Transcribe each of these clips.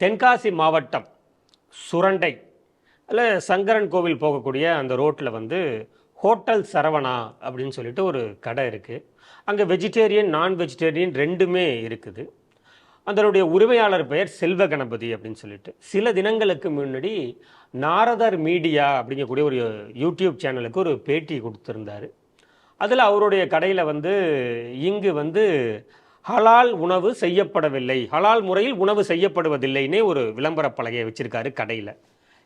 தென்காசி மாவட்டம் சுரண்டை அல்ல சங்கரன் கோவில் போகக்கூடிய அந்த ரோட்டில் வந்து ஹோட்டல் சரவணா அப்படின்னு சொல்லிட்டு ஒரு கடை இருக்குது அங்கே வெஜிடேரியன் நான் வெஜிடேரியன் ரெண்டுமே இருக்குது. அதனுடைய உரிமையாளர் பெயர் செல்வ கணபதி அப்படின்னு சொல்லிட்டு. சில தினங்களுக்கு முன்னாடி நாரதர் மீடியா அப்படிங்கக்கூடிய ஒரு யூடியூப் சேனலுக்கு ஒரு பேட்டி கொடுத்துருந்தாரு. அதில் அவருடைய கடையில் வந்து இங்கு வந்து ஹலால் உணவு செய்யப்படவில்லை. ஹலால் முறையில் உணவு செய்யப்படுவதில்லைன்னே ஒரு விளம்பர பலகையை வச்சுருக்காரு கடையில்.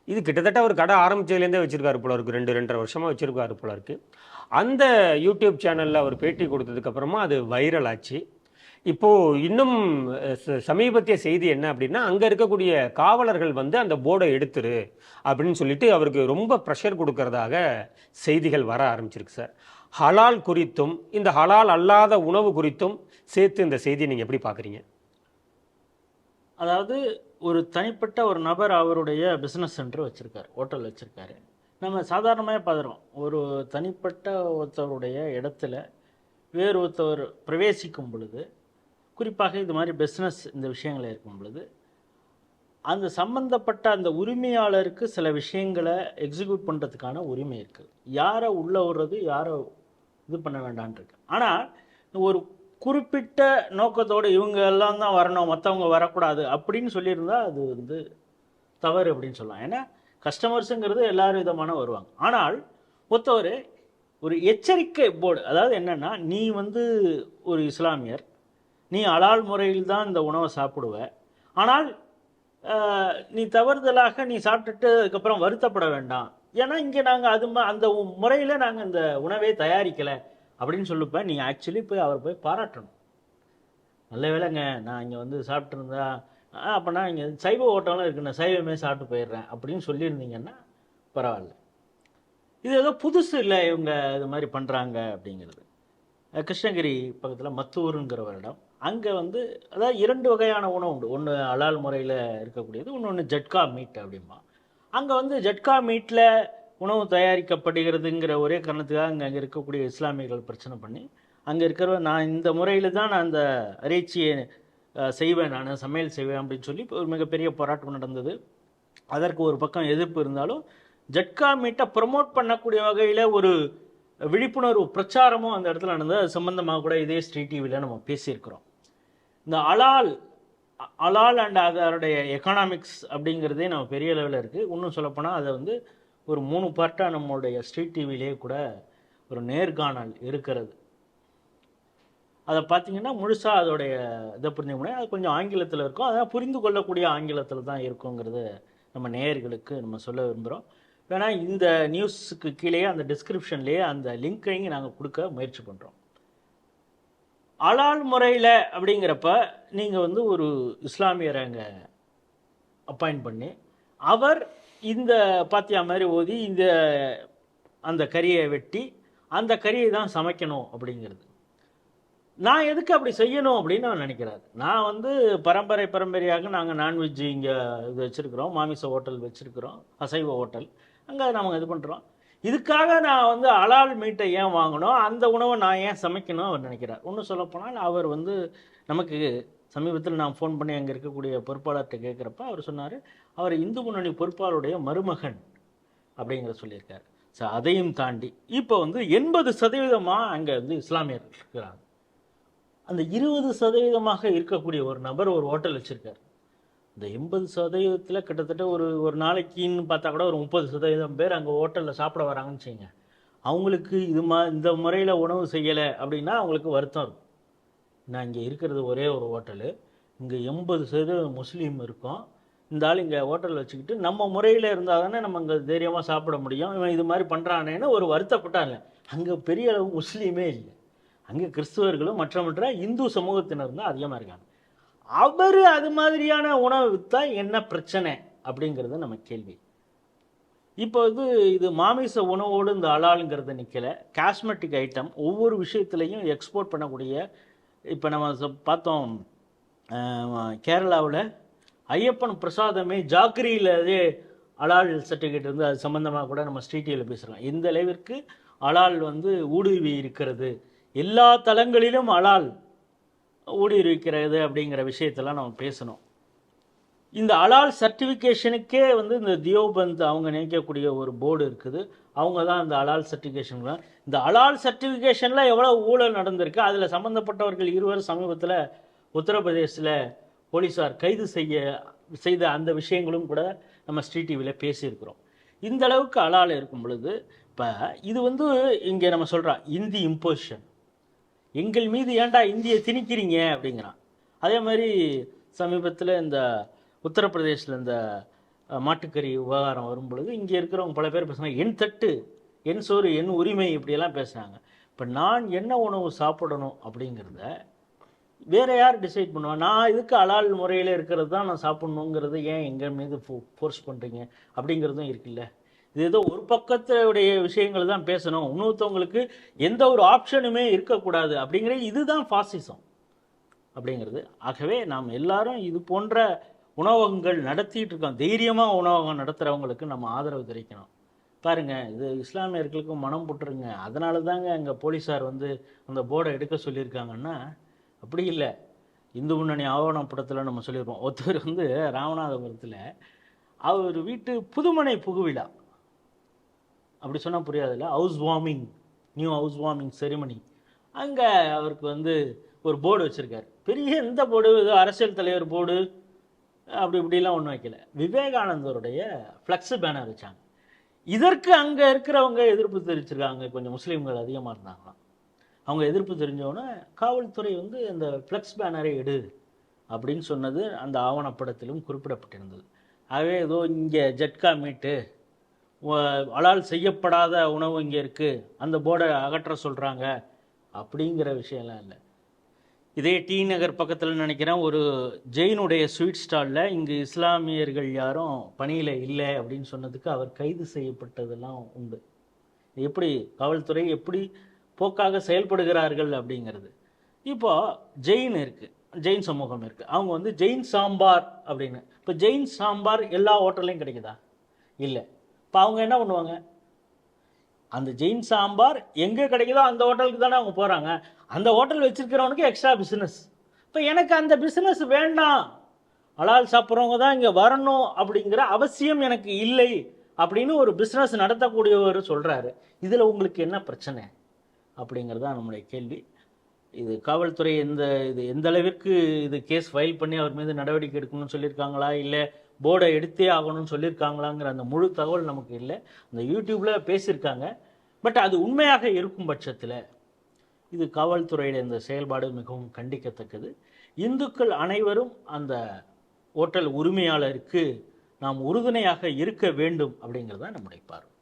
இது கிட்டத்தட்ட ஒரு கடை ஆரம்பிச்சதுலேருந்தே வச்சுருக்காரு போல இருக்குது ரெண்டு ரெண்டரை வருஷமாக வச்சுருக்காரு போல இருக்குது அந்த யூடியூப் சேனலில் அவர் பேட்டி கொடுத்ததுக்கப்புறமா அது வைரல் ஆச்சு. இப்போது இன்னும் ச- சமீபத்திய செய்தி என்ன அப்படின்னா அங்கே இருக்கக்கூடிய காவலர்கள் வந்து அந்த போர்டை எடுத்துரு அப்படின்னு சொல்லிட்டு அவருக்கு ரொம்ப ப்ரெஷர் கொடுக்கறதாக செய்திகள் வர ஆரம்பிச்சிருக்கு சார். ஹலால் குறித்தும் இந்த ஹலால் அல்லாத உணவு குறித்தும் சேர்த்து இந்த செய்தியை நீங்கள் எப்படி பார்க்குறீங்க? அதாவது ஒரு தனிப்பட்ட ஒரு நபர் அவருடைய பிஸ்னஸ் சென்டர் வச்சுருக்காரு ஹோட்டல் வச்சுருக்காரு. நம்ம சாதாரணமாக பார்த்துருவோம் ஒரு தனிப்பட்ட ஒருத்தருடைய இடத்துல வேறு ஒருத்தவர் பிரவேசிக்கும் பொழுது குறிப்பாக இது மாதிரி பிஸ்னஸ் இந்த விஷயங்கள் இருக்கும் பொழுது அந்த சம்பந்தப்பட்ட அந்த உரிமையாளருக்கு சில விஷயங்களை எக்ஸிக்யூட் பண்ணுறதுக்கான உரிமை இருக்குது யாரை உள்ளே விடுறது யாரை இது பண்ண வேண்டாம்னு இருக்கு ஆனால் ஒரு குறிப்பிட்ட நோக்கத்தோடு இவங்க எல்லாம் தான் வரணும் மற்றவங்க வரக்கூடாது அப்படின்னு சொல்லியிருந்தா அது வந்து தவறு அப்படின்னு சொல்லலாம். ஏன்னா கஸ்டமர்ஸுங்கிறது எல்லாரும் விதமான வருவாங்க. ஆனால் ஒருத்தவர் ஒரு எச்சரிக்கை போர்டு அதாவது என்னென்னா நீ வந்து ஒரு இஸ்லாமியர் நீ அலால் முறையில் தான் இந்த உணவை சாப்பிடுவ. ஆனால் நீ தவறுதலாக நீ சாப்பிட்டுட்டு அதுக்கப்புறம் வருத்தப்பட வேண்டாம். ஏன்னா இங்கே நாங்கள் அது ம- அந்த முறையில் நாங்கள் இந்த உணவே தயாரிக்கலை அப்படின்னு சொல்லுப்ப நீ ஆக்சுவலி போய் அவர் போய் பாராட்டணும். நல்ல வேளைங்க நான் இங்கே வந்து சாப்பிட்ருந்தா அப்போனா இங்கே சைவ ஓட்டம்லாம் இருக்கு நான் சைவமே சாப்பிட்டு போயிடுறேன் அப்படின்னு சொல்லியிருந்தீங்கன்னா பரவாயில்ல. இது ஏதோ புதுசு இல்லை இவங்க இது மாதிரி பண்ணுறாங்க அப்படிங்கிறது. கிருஷ்ணகிரி பக்கத்தில் மத்தூருங்கிற ஒரு இடம். அங்கே வந்து அதாவது இரண்டு வகையான உணவு உண்டு. ஒன்று அலால் முறையில் இருக்கக்கூடியது இன்னொன்று ஜட்கா மீட் அப்படிம்பா. அங்கே வந்து ஜட்கா மீட்டில் உணவு தயாரிக்கப்படுகிறதுங்கிற ஒரே காரணத்துக்காக அங்கே அங்கே இருக்கக்கூடிய இஸ்லாமியர்கள் பிரச்சனை பண்ணி அங்கே இருக்கிற நான் இந்த முறையில் தான் நான் அந்த இறைச்சியை செய்வேன் நான் சமையல் செய்வேன் அப்படின்னு சொல்லி ஒரு மிகப்பெரிய போராட்டம் நடந்தது. அதற்கு ஒரு பக்கம் எதிர்ப்பு இருந்தாலும் ஜட்கா மீட்டை ப்ரமோட் பண்ணக்கூடிய வகையில் ஒரு விழிப்புணர்வு பிரச்சாரமும் அந்த இடத்துல நடந்தது. அது சம்பந்தமாக கூட இதே ஸ்ரீ டிவியில் நம்ம பேசியிருக்கிறோம். இந்த அலால் அலால் அண்ட் அதனுடைய எக்கனாமிக்ஸ் அப்படிங்கிறதே நம்ம பெரிய லெவலில் இருக்குது இன்னும் சொல்லப்போனால் அதை வந்து ஒரு மூணு பார்ட்டாக நம்மளுடைய ஸ்ட்ரீட் டிவிலேயே கூட ஒரு நேர்காணல் இருக்கிறது. அதை பார்த்தீங்கன்னா முழுசாக அதோடைய இதை புரிஞ்சுக்க முடியாது அது கொஞ்சம் ஆங்கிலத்தில் இருக்கும். அதான் புரிந்து கொள்ளக்கூடிய ஆங்கிலத்தில் தான் இருக்குங்கிறது நம்ம நேயர்களுக்கு நம்ம சொல்ல விரும்புகிறோம் வேணால் இந்த நியூஸுக்கு கீழே அந்த டிஸ்கிரிப்ஷன்லேயே அந்த லிங்க்கையும் நாங்கள் கொடுக்க முயற்சி பண்ணுறோம் அலால் முறையில் அப்படிங்கிறப்ப நீங்கள் வந்து ஒரு இஸ்லாமியரை அங்கே அப்பாயிண்ட் பண்ணி அவர் இந்த பாத்தியா மாதிரி ஓதி இந்த அந்த கறியை வெட்டி அந்த கறியை தான் சமைக்கணும் அப்படிங்கிறது. நான் எதுக்கு அப்படி செய்யணும் அப்படின்னு நான் நினைக்கிறாரு. நான் வந்து பரம்பரை பரம்பரையாக நாங்கள் நான்வெஜ் இங்கே இது வச்சுருக்கிறோம் மாமிச ஹோட்டல் வச்சுருக்கிறோம் அசைவ ஹோட்டல். அங்கே நம்ம இது பண்ணுறோம் இதுக்காக நான் வந்து அலால் மீட்டை ஏன் வாங்கணும்? அந்த உணவை நான் ஏன் சமைக்கணும் அவர் நினைக்கிறார். ஒன்றும் சொல்லப்போனால் அவர் வந்து நமக்கு சமீபத்தில் நான் ஃபோன் பண்ணி அங்கே இருக்கக்கூடிய பொறுப்பாளர்கிட்ட கேட்குறப்ப அவர் சொன்னார் அவர் இந்து முன்னணி பொறுப்பாளருடைய மருமகன் அப்படிங்கிற சொல்லியிருக்காரு. ஸோ அதையும் தாண்டி இப்போ வந்து எண்பது சதவீதமாக அங்கே வந்து இஸ்லாமியர்கள் இருக்கிறாங்க. அந்த இருபது சதவீதமாக இருக்கக்கூடிய ஒரு நபர் ஒரு ஹோட்டல் வச்சுருக்கார். இந்த எண்பது சதவீதத்தில் கிட்டத்தட்ட ஒரு ஒரு நாளைக்குன்னு பார்த்தா கூட ஒரு முப்பது சதவீதம் பேர் அங்கே ஹோட்டலில் சாப்பிட வராங்கன்னு செய்யுங்க அவங்களுக்கு இது மா இந்த முறையில் உணவு செய்யலை அப்படின்னா அவங்களுக்கு வருத்தம் இருக்கும். நான் இங்கே இருக்கிறது ஒரே ஒரு ஹோட்டலு இங்கே எண்பது சதவீதம் முஸ்லீம் இருக்கும். இந்த ஆள் இங்கே ஹோட்டல் வச்சுக்கிட்டு நம்ம முறையில் இருந்தால் தானே நம்ம இங்கே தைரியமாக சாப்பிட முடியும். இவன் இது மாதிரி பண்ணுறானேன்னு ஒரு வருத்தப்பட்டாங்க. அங்கே பெரிய அளவு முஸ்லீமே இல்லை. அங்கே கிறிஸ்துவர்களும் மற்ற மற்ற இந்து சமூகத்தினர் தான் அதிகமாக இருக்காங்க. அவர் அது மாதிரியான உணவு விற்றா என்ன பிரச்சனை அப்படிங்கிறது நம்ம கேள்வி. இப்போ இது இது மாமிச உணவோடு இந்த அலாலுங்கிறது நிற்கல காஸ்மெட்டிக் ஐட்டம் ஒவ்வொரு விஷயத்துலையும் எக்ஸ்போர்ட் பண்ணக்கூடிய இப்போ நம்ம பார்த்தோம் கேரளாவில் ஐயப்பன் பிரசாதமே ஜாக்கிரியிலே அலால் சர்டிஃபிகேட் இருந்து அது சம்மந்தமாக கூட நம்ம ஸ்ட்ரீட்டியில் பேசுகிறோம் இந்த அளவிற்கு அலால் வந்து ஊடுருவி இருக்கிறது? எல்லா தளங்களிலும் அலால் ஊடுருவிக்கிறது அப்படிங்கிற விஷயத்தெல்லாம் நம்ம பேசணும். இந்த அலால் சர்டிஃபிகேஷனுக்கே வந்து இந்த தியோபந்த் அவங்க நினைக்கக்கூடிய ஒரு போர்டு இருக்குது. அவங்க தான் இந்த அலால் சர்டிஃபிகேஷன் இந்த அலால் சர்டிஃபிகேஷனில் எவ்வளோ ஊழல் நடந்திருக்கு? அதில் சம்மந்தப்பட்டவர்கள் இருவர் சமீபத்தில் உத்தரப்பிரதேசில் போலீஸார் கைது செய்ய செய்த அந்த விஷயங்களும் கூட நம்ம ஸ்ரீ டிவியில் பேசியிருக்கிறோம். இந்த அளவுக்கு அலால் இருக்கும் பொழுது இப்போ இது வந்து இங்கே நம்ம சொல்கிறோம் இந்தி இம்போசிஷன் எங்கள் மீது ஏன்டா இந்தியை திணிக்கிறீங்க? அப்படிங்கிறான். அதே மாதிரி சமீபத்தில் இந்த உத்தரப்பிரதேசில் இந்த மாட்டுக்கறி விவகாரம் வரும் பொழுது இங்கே இருக்கிறவங்க பல பேர் பேசுனாங்க என் தட்டு என் சோறு என் உரிமை இப்படியெல்லாம் பேசுகிறாங்க இப்போ நான் என்ன உணவு சாப்பிடணும் அப்படிங்கிறத வேறு யார் டிசைட் பண்ணுவா? நான் இதுக்கு அலால் முறையில் இருக்கிறது தான் நான் சாப்பிட்ணுங்கிறது ஏன் எங்கள் மீது ஃபோ ஃபோர்ஸ் பண்ணுறீங்க அப்படிங்கிறதும் இருக்குல்ல. இது ஏதோ ஒரு பக்கத்துடைய விஷயங்கள் தான் பேசணும். இன்னொருத்தவங்களுக்கு எந்த ஒரு ஆப்ஷனுமே இருக்கக்கூடாது அப்படிங்கிறது இதுதான் ஃபாசிசம் அப்படிங்கிறது. ஆகவே நாம் எல்லாரும் இது போன்ற உணவகங்கள் நடத்திட்டு இருக்கோம். தைரியமாக உணவகம் நடத்துகிறவங்களுக்கு நம்ம ஆதரவு தெரிவிக்கணும். பாருங்க இது இஸ்லாமியர்களுக்கும் மனம் புட்டுருங்க. அதனால தாங்க அங்கே போலீஸார் வந்து அந்த போர்டை எடுக்க சொல்லியிருக்காங்கன்னா அப்படி இல்லை. இந்து முன்னணி ஆவணப்படத்தில் நம்ம சொல்லியிருப்போம். ஒருத்தர் வந்து ராமநாதபுரத்தில் அவர் வீட்டு புதுமனை புகுவிழா. அப்படி சொன்னால் புரியாதுல்ல. House warming new house warming ceremony அங்கே அவருக்கு வந்து ஒரு போர்டு வச்சுருக்காரு. பெரிய எந்த போர்டு ஏதோ அரசியல் தலைவர் போர்டு அப்படி இப்படிலாம் ஒன்றும் வைக்கல. விவேகானந்தருடைய ஃப்ளெக்ஸு பேனர் வச்சாங்க. இதற்கு அங்கே இருக்கிறவங்க எதிர்ப்பு தெரிவிச்சிருக்காங்க. கொஞ்சம் முஸ்லீம்கள் அதிகமாக இருந்தாங்களாம். அவங்க எதிர்ப்பு தெரிஞ்சவொன்னே காவல்துறை வந்து அந்த ஃப்ளெக்ஸ் பேனரை எடு அப்படின்னு சொன்னது அந்த ஆவணப்படத்திலும் குறிப்பிடப்பட்டிருந்தது. ஆகவே ஏதோ இங்கே ஜட்கா மீட்டு அலால் செய்யப்படாத உணவு இங்கே இருக்குது அந்த போர்டை அகற்ற சொல்கிறாங்க அப்படிங்கிற விஷயம்லாம் இல்லை. இதே டி நகர் பக்கத்தில் நினைக்கிறேன் ஒரு ஜெயினுடைய ஸ்வீட் ஸ்டாலில் இங்கு இஸ்லாமியர்கள் யாரும் பணியில் இல்லை அப்படின்னு சொன்னதுக்கு அவர் கைது செய்யப்பட்டதெல்லாம் உண்டு. எப்படி காவல்துறை எப்படி போக்காக செயல்படுகிறார்கள் அப்படிங்கிறது. இப்போ ஜெயின் இருக்குது ஜெயின் சமூகம் இருக்குது அவங்க வந்து ஜெயின் சாம்பார் அப்படின்னு. இப்போ ஜெயின் சாம்பார் எல்லா ஹோட்டல்லையும் கிடைக்குதா? இல்லை. இப்போ அவங்க என்ன பண்ணுவாங்க? அந்த ஜெயின் சாம்பார் எங்கே கிடைக்குதோ அந்த ஹோட்டலுக்கு தானே அவங்க போகிறாங்க அந்த ஹோட்டல் வச்சுருக்கிறவனுக்கு எக்ஸ்ட்ரா பிஸ்னஸ் இப்போ எனக்கு அந்த பிஸ்னஸ் வேண்டாம். அலால் சாப்பிட்றவங்க தான் இங்கே வரணும் அப்படிங்கிற அவசியம் எனக்கு இல்லை அப்படின்னு ஒரு பிஸ்னஸ் நடத்தக்கூடியவர் சொல்கிறாரு இதில் உங்களுக்கு என்ன பிரச்சனை? அப்படிங்கிறது தான் நம்முடைய கேள்வி. இது காவல்துறை எந்த இது எந்த அளவிற்கு இது கேஸ் ஃபைல் பண்ணி அவர் மீது நடவடிக்கை எடுக்கணும்னு சொல்லியிருக்காங்களா? இல்லை போர்டை எடுத்தே ஆகணும்னு சொல்லியிருக்காங்களாங்கிற அந்த முழு தகவல் நமக்கு இல்லை. அந்த யூடியூப்பில் பேசியிருக்காங்க. பட் அது உண்மையாக இருக்கும் பட்சத்தில் இது காவல்துறையுடைய இந்த செயல்பாடு மிகவும் கண்டிக்கத்தக்கது. இந்துக்கள் அனைவரும் அந்த ஓட்டல் உரிமையாளருக்கு நாம் உறுதுணையாக இருக்க வேண்டும் அப்படிங்கிறது தான் நம்முடைய பார்வை.